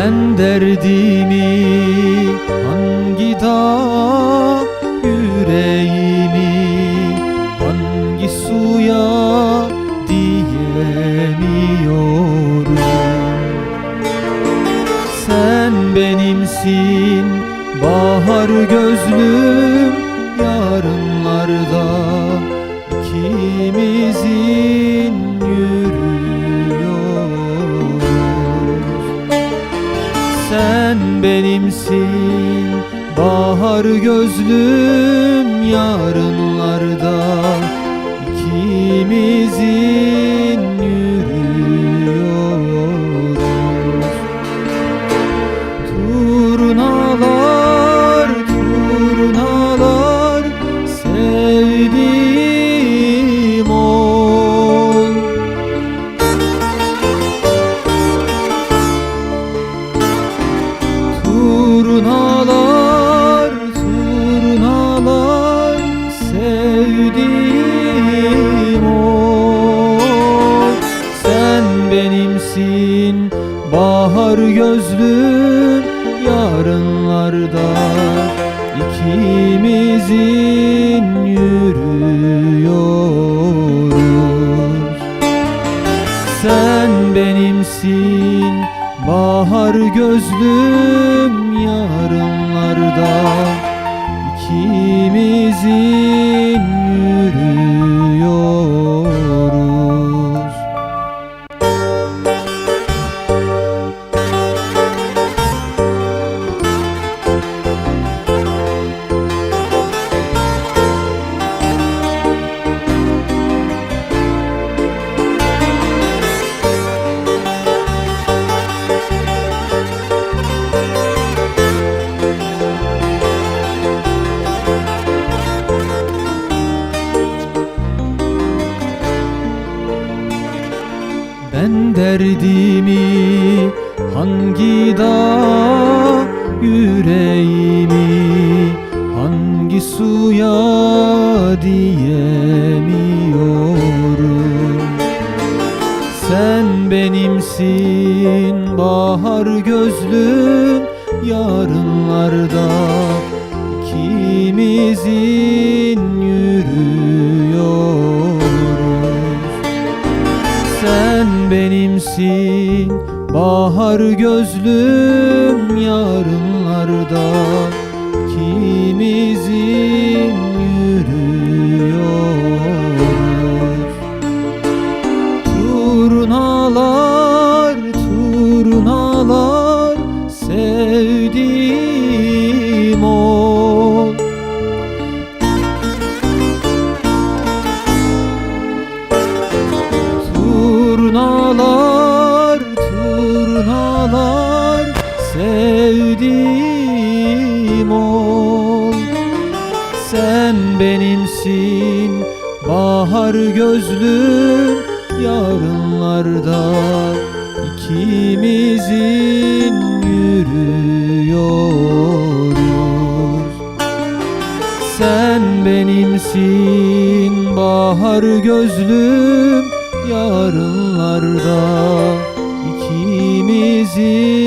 Ben derdimi hangi dağ yüreğimi hangi suya diyemiyorum? Sen benimsin bahar gözlüm yarınlarda ikimizin benimsin. Bahar gözlüm yarınlarda ikimizin yürüyoruz. Turnalar turnalar. Sevdiğim bahar gözlüm yarınlarda. İkimizin yürüyoruz. Sen benimsin bahar gözlüm yarınlarda derdimi hangi dağ yüreğimi hangi suya diyemiyorum? Sen benimsin bahar gözlüm yarınlarda ikimizin benimsin bahar gözlüm yarınlarda kimizin yürüyoruz Turnalar turnalar sevdiğim ol Turnalar, sevdiğim ol. Sen benimsin bahar gözlüm yarınlarda ikimizin yürüyoruz. Sen benimsin bahar gözlüm yarınlarda ikimizin